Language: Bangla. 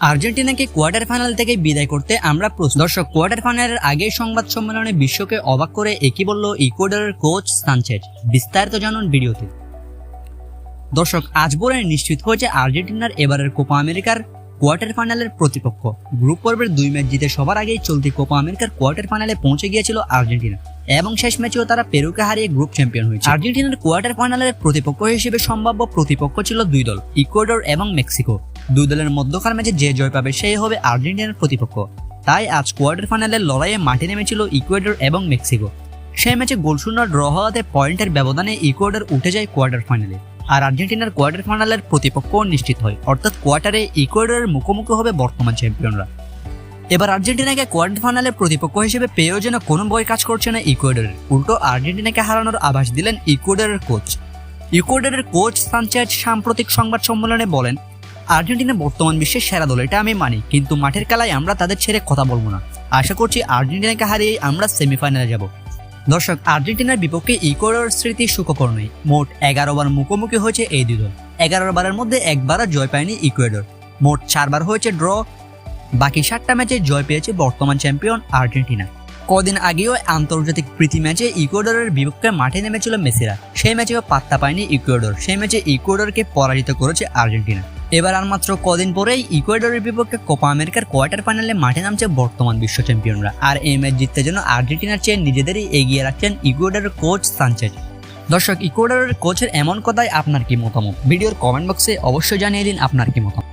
আর্জেন্টিনাকে কোয়ার্টার ফাইনাল থেকে বিদায় করতে আমরা প্রস্তুত। দর্শক, কোয়ার্টার ফাইনালের আগের সংবাদ সম্মেলনে বিশ্বকে অবাক করে একই বলল ইকুয়েডরের কোচ সানচেজ। বিস্তারিত জানুন ভিডিওতে। দর্শক, আজ বলে নিশ্চিত হয়েছে আর্জেন্টিনার এবারের কোপা আমেরিকার কোয়ার্টার ফাইনালের প্রতিপক্ষ। গ্রুপ পর্বের দুই ম্যাচ জিতে সবার আগেই চলতি কোপা আমেরিকার কোয়ার্টার ফাইনালে পৌঁছে গিয়েছিল আর্জেন্টিনা। এবং শেষ ম্যাচেও তারা পেরুকে হারিয়ে গ্রুপ চ্যাম্পিয়ন হয়েছে। আর্জেন্টিনার কোয়ার্টার ফাইনালের প্রতিপক্ষ হিসেবে সম্ভাব্য প্রতিপক্ষ ছিল দুই দল, ইকুয়েডর এবং মেক্সিকো। দুই দলের মধ্যকার ম্যাচে যে জয় পাবে সেই হবে আর্জেন্টিনার প্রতিপক্ষ। তাই আজ কোয়ার্টার ফাইনালের লড়াইয়ে মাঠে নেমেছিল ইকুয়েডর এবং মেক্সিকো। সেই ম্যাচে গোলশূন্য ড্র হওয়াতে পয়েন্টের ব্যবধানে ইকুয়েডর উঠে যায় কোয়ার্টার ফাইনালে। আর আর্জেন্টিনার কোয়ার্টার ফাইনালের প্রতিপক্ষ নিশ্চিত হয়। অর্থাৎ কোয়ার্টারে ইকুয়েডরের মুখোমুখি হবে বর্তমান চ্যাম্পিয়নরা। এবার আর্জেন্টিনাকে কোয়ার্টার ফাইনালের প্রতিপক্ষ হিসেবে পেয়েও যেন কোনো বই কাজ করছে না ইকুয়েডরের। উল্টো আর্জেন্টিনাকে হারানোর আভাস দিলেন ইকুয়েডরের কোচ। ইকুয়েডরের কোচ সানচেজ সাম্প্রতিক সংবাদ সম্মেলনে বলেন আর্জেন্টিনা বর্তমান বিশ্বের সেরা দল, এটা আমি মানি। কিন্তু মাঠের খেলায় আমরা তাদের ছেড়ে কথা বলব না। আশা করছি আর্জেন্টিনাকে হারিয়ে আমরা সেমিফাইনালে যাব। দর্শক, আর্জেন্টিনার বিপক্ষে ইকুয়েডর স্মৃতি সুখকর মোট এগারো বার মুখোমুখি হয়েছে এই দুই দল। এগারো বারের মধ্যে একবারও জয় পায়নি ইকুয়েডর। মোট চারবার হয়েছে ড্র। বাকি সাতটা ম্যাচে জয় পেয়েছে বর্তমান চ্যাম্পিয়ন আর্জেন্টিনা। কদিন আগেও আন্তর্জাতিক প্রীতি ম্যাচে ইকুয়েডরের বিপক্ষে মাঠে নেমেছিল মেসিরা। সেই ম্যাচেও পাত্তা পায়নি ইকুয়েডর। সেই ম্যাচে ইকুয়েডরকে পরাজিত করেছে আর্জেন্টিনা। এবার আর মাত্র কদিন পরেই ইকুয়েডরের বিপক্ষে কোপা আমেরিকার কোয়ার্টার ফাইনালে মাঠে নামছে বর্তমান বিশ্ব চ্যাম্পিয়নরা। আর এই ম্যাচ জিততে জন্য আর্জেন্টিনার চেয়ে নিজেদেরই এগিয়ে রাখছেন ইকুয়েডরের কোচ সানচেজ। দর্শক, ইকুয়েডরের কোচের এমন কথায় আপনার কি মতামত? ভিডিওর কমেন্ট বক্সে অবশ্যই জানিয়ে দিন আপনার কি মতামত।